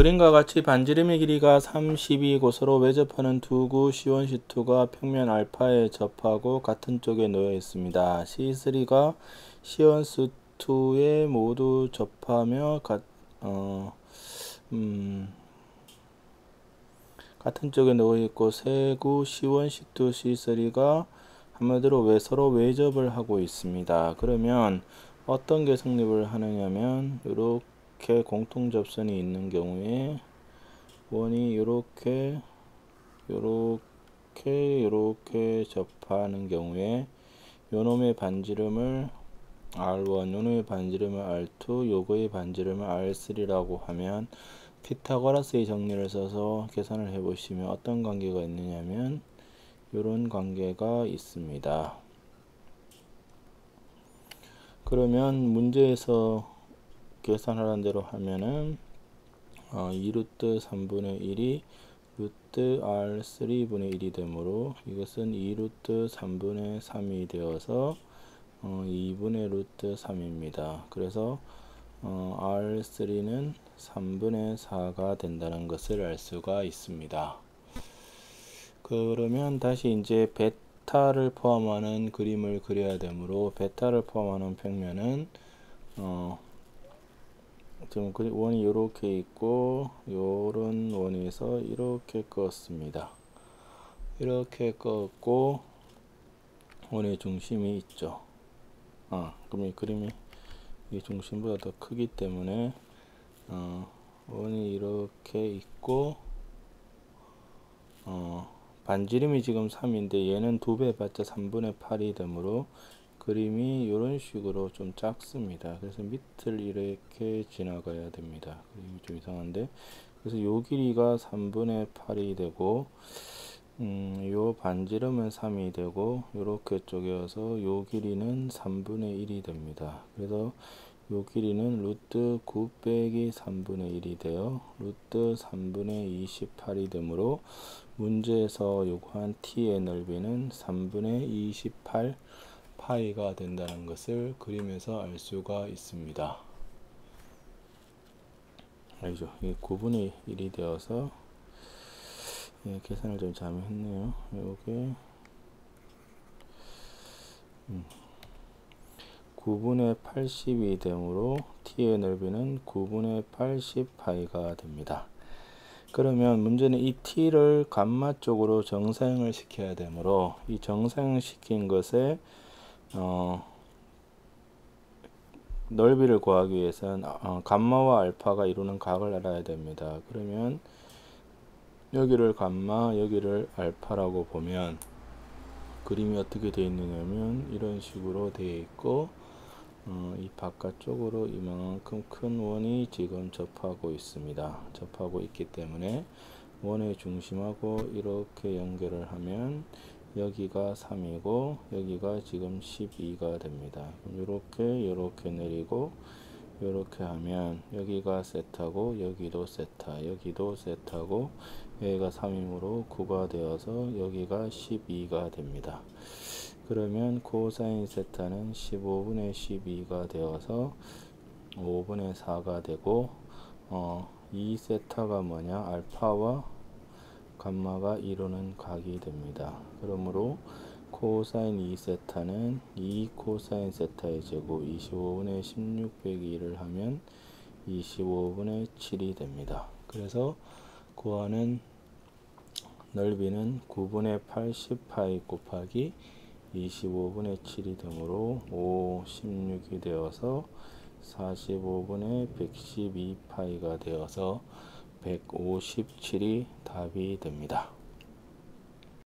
그림과 같이 반지름의 길이가 32곳으로 외접하는 두 구 C1, C2가 평면 알파에 접하고 같은 쪽에 놓여 있습니다. C3가 C1, C2에 모두 접하며 가, 어, 음, 같은 쪽에 놓여 있고 세 구 C1, C2, C3가 한마디로 왜 서로 외접을 하고 있습니다. 그러면 어떤 게 성립을 하느냐면 이렇게 이렇게 공통 접선이 있는 경우에 원이 이렇게 이렇게 이렇게 접하는 경우에 요놈의 반지름을 R1, 요놈의 반지름을 R2, 요거의 반지름을 R3라고 하면 피타고라스의 정리를 써서 계산을 해 보시면 어떤 관계가 있느냐면 이런 관계가 있습니다. 그러면 문제에서 계산하라는 대로 하면은 어, 2루트 3분의 1이 루트 r 3분의 1이 되므로 이것은 2루트 3분의 3이 되어서 어, 2분의 루트 3입니다. 그래서 어, R3는 3분의 4가 된다는 것을 알 수가 있습니다. 그러면 다시 이제 베타를 포함하는 그림을 그려야 되므로 베타를 포함하는 평면은 어, 지금 원이 이렇게 있고 요런 원에서 이렇게 껐습니다. 이렇게 껐고 원의 중심이 있죠. 아, 그럼 이 그림이 이 중심보다 더 크기 때문에 어, 원이 이렇게 있고 어, 반지름이 지금 3인데 얘는 두배 봤자 3분의 8이 되므로 그림이 이런 식으로 좀 작습니다. 그래서 밑을 이렇게 지나가야 됩니다. 그림이 좀 이상한데 그래서 요 길이가 3분의 8이 되고 음, 요 반지름은 3이 되고 요렇게 쪼개서 요 길이는 3분의 1이 됩니다. 그래서 요 길이는 루트 9 빼기 3분의 1이 되어 루트 3분의 28이 되므로 문제에서 요구한 t의 넓이는 3분의 28 파이가 된다는 것을 그림에서 알 수가 있습니다. 알죠? 이 9분의 1이 되어서 예, 계산을 좀 잘못했네요. 요게 음, 9분의 80이 되므로 t의 넓이는 9분의 80 파이가 됩니다. 그러면 문제는 이 t를 감마 쪽으로 정사형을 시켜야 되므로 이 정사형 시킨 것에 어, 넓이를 구하기 위해서는 어, 감마와 알파가 이루는 각을 알아야 됩니다. 그러면 여기를 감마, 여기를 알파라고 보면 그림이 어떻게 되어 있느냐면 이런 식으로 되어 있고 어, 이 바깥쪽으로 이만큼 큰 원이 지금 접하고 있습니다. 접하고 있기 때문에 원의 중심하고 이렇게 연결을 하면 여기가 3이고 여기가 지금 12가 됩니다. 이렇게 이렇게 내리고 이렇게 하면 여기가 세타고 여기도 세타 여기도 세타고 여기가 3이므로 9가 되어서 여기가 12가 됩니다. 그러면 코사인 세타는 15분의 12가 되어서 5분의 4가 되고 어, 이 세타가 뭐냐 알파와 감마가 이루는 각이 됩니다. 그러므로 코사인 2세타는 2 코사인 세타의 제곱 25분의 16 빼기 1을 하면 25분의 7이 됩니다. 그래서 구하는 넓이는 9분의 80파이 곱하기 25분의 7이 되므로 5, 16이 되어서 45분의 112파이가 되어서 157이 답이 됩니다.